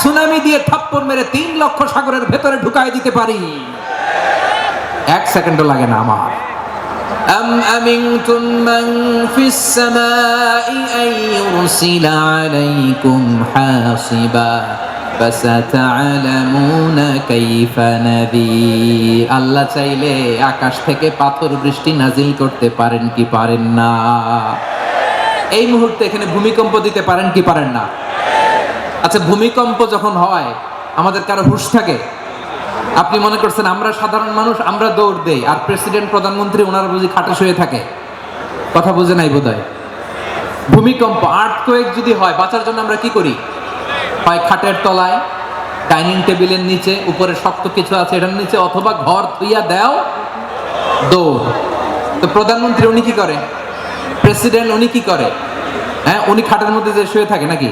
Tsunami দিয়ে থাপ্পড় মেরে তিন লক্ষ সাগরের ভেতরে ঢুকাই দিতে পারি এক সেকেন্ডও লাগে না আমার أم أمنتم من في السماء أن يرسل عليكم حاصبا فستعلمون كيف نذير আল্লাহ চাইলে আকাশ থেকে পাথর বৃষ্টি নাজিল করতে পারেন কি পারেন না এই মুহূর্তে এখানে ভূমিকম্প দিতে পারেন কি পারেন না আচ্ছা ভূমিকম্প যখন হয়, আমাদের কারও হুঁশ থাকে? আপনি মনে করছেন আমরা সাধারণ মানুষ, আমরা দৌড় দেই, আর প্রেসিডেন্ট, প্রধানমন্ত্রী ওনারা বুঝি খাটে শুয়ে থাকে? কথা বুঝে নাই বোধহয়। ভূমিকম্প আর্থ কয়েক যদি হয়, বাঁচার জন্য আমরা কি করি? হয় খাটের তলায়, ডাইনিং টেবিলের নিচে, উপরে শক্ত কিছু আছে এটার নিচে, অথবা ঘর থুইয়া দেও, দৌড়। তো প্রধানমন্ত্রী উনি কি করে? প্রেসিডেন্ট উনি কি করে? হ্যাঁ উনি খাটের মধ্যে যে শুয়ে থাকে নাকি?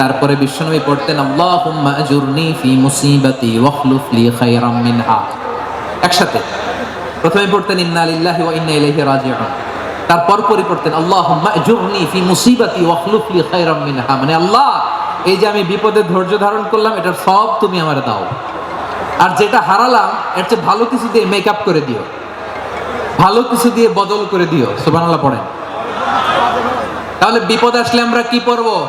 তারপরে বিশ্বনবী পড়তেন একসাথে। প্রথমে পড়তেন তারপর পরে পড়তেন মিনহা। মানে আল্লাহ, এই যে আমি বিপদে ধৈর্য ধারণ করলাম, এটার সব তুমি আমার দাও। আর যেটা হারালাম, এর চেয়ে ভালো কিছু দিয়ে মেকআপ করে দিও। ভালো কিছু দিয়ে বদল করে দিও। সুবহানাল্লাহ পড়েন। তাহলে বিপদ আসলে আমরা কি পড়ব?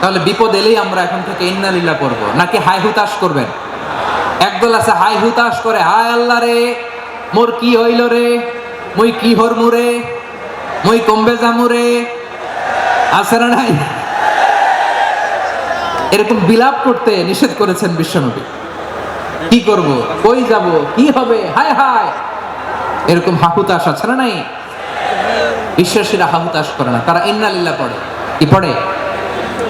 তাহলে বিপদ এলেই আমরা এখন থেকে ইন্নালিল্লাহ করব। নাকি হাই হুতাশ করবেন? একদল আছে হাই হুতাশ করে, হায় আল্লাহ রে, মোর কি হইল রে? মুই কি হরমু রে? মুই কমবে জামু রে? আছে না নাই? এরকম বিলাপ করতে নিষেধ করেছেন বিশ্বনবী। কি করব? কই যাব? কি হবে? হায় হায়! এরকম হাহুতাস আছে না নাই? বিশ্বাসীরা হাহুতাস করে না, তারা ইন্না লিল্লাহ পড়ে। কি পড়ে?